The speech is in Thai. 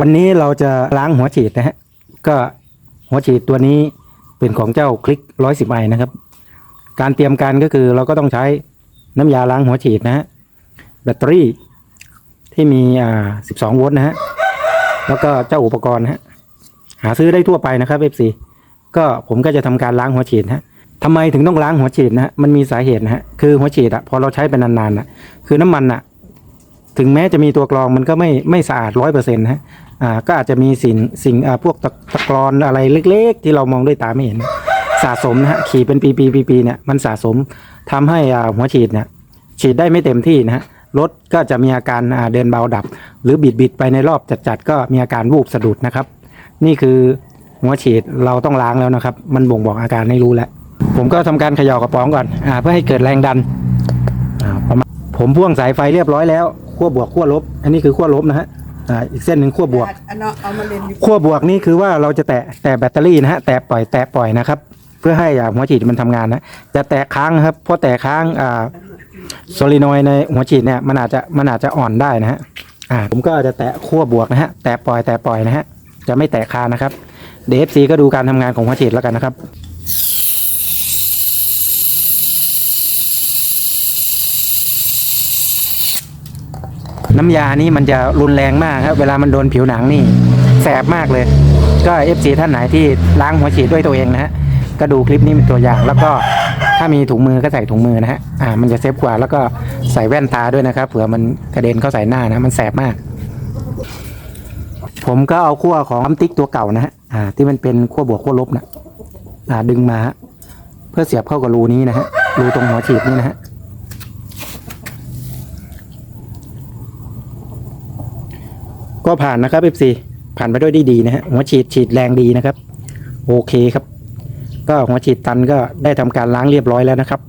วันนี้เราจะล้างหัวฉีดนะฮะ ก็หัวฉีดตัวนี้เป็นของเจ้าคลิกร้อยสิบไอนะครับ การเตรียมการก็คือเราก็ต้องใช้น้ำยาล้างหัวฉีดนะฮะ แบตเตอรี่ที่มีอ่าสิบสองโวลต์นะฮะ แล้วก็เจ้าอุปกรณ์นะฮะ หาซื้อได้ทั่วไปนะครับ FC ก็ผมก็จะทำการล้างหัวฉีดนะฮะทำไมถึงต้องล้างหัวฉีดนะฮะ มันมีสาเหตุนะฮะ คือหัวฉีดอะพอเราใช้ไปนานๆอะคือน้ำมันอะ ถึงแม้จะมีตัวกรองมันก็ไม่ไม่สะอาดร้อยเปอร์เซ็นต์นะฮะอ่าก็อาจจะมีสิ่งสิ่งอ่าพวกตะตะกรอนอะไรเล็ก ๆ ที่เรามองด้วยตาไม่เห็น สะสมนะฮะขี่เป็นปีๆปีๆเนี่ยมันสะสมทำให้อ่าหัวฉีดเนี่ยฉีดได้ไม่เต็มที่นะฮะรถก็จะมีอาการอ่าเดินเบาดับ หรือบิดบิดไปในรอบจัดๆก็มีอาการวูบสะดุดนะครับ นี่คือหัวฉีดเราต้องล้างแล้วนะครับ มันบ่งบอกอาการให้รู้แล้ว ผมก็ทำการเขย่ากระป๋องก่อนอ่าเพื่อให้เกิดแรงดันอ่าประมาณผมพ่วงสายไฟเรียบร้อยแล้ว ขั้วบวกขั้วลบ อันนี้คือขั้วลบนะฮะอ่าอีกเส้นหนึ่งขั้วบวก อันเนาะเอามาเล่นอยู่ขั้วบวกนี่คือว่าเราจะแตะแตะแบตเตอรี่นะฮะแตะปล่อยแตะปล่อยนะครับ เพื่อให้อ่าหัวฉีดมันทำงานนะจะแตะค้างครับเพราะแตะค้างอ่าโซลินอยด์ในหัวฉีดเนี่ยมันอาจจะมันอาจจะอ่อนได้นะฮะอ่าผมก็จะแตะขั้วบวกนะฮะแตะปล่อยแตะปล่อยนะฮะจะไม่แตะค้างนะครับเดฟซีก็ดูการทำงานของหัวฉีดแล้วกันนะครับ น้ำยานี่มันจะรุนแรงมากครับเวลามันโดนผิวหนังนี่แสบมากเลย ก็เอฟซีท่านไหนที่ล้างหัวฉีดด้วยตัวเองนะฮะก็ดูคลิปนี้เป็นตัวอย่างแล้วก็ถ้ามีถุงมือก็ใส่ถุงมือนะฮะอ่ามันจะเซฟกว่าแล้วก็ใส่แว่นตาด้วยนะครับเผื่อมันกระเด็นเข้าใส่หน้านะมันแสบมาก ผมก็เอาขั้วของน้ำติ๊กตัวเก่านะฮะอ่า ที่มันเป็นขั้วบวกขั้วลบนะอ่าดึงมา เพื่อเสียบเข้ากับรูนี้นะฮะรูตรงหัวฉีดนี่นะฮะ ก็ผ่านนะครับ FC ผ่านไปด้วยดีดีนะฮะหัวฉีดฉีดแรงดีนะครับ โอเคครับ ก็หัวฉีดตันก็ได้ทำการล้างเรียบร้อยแล้วนะครับ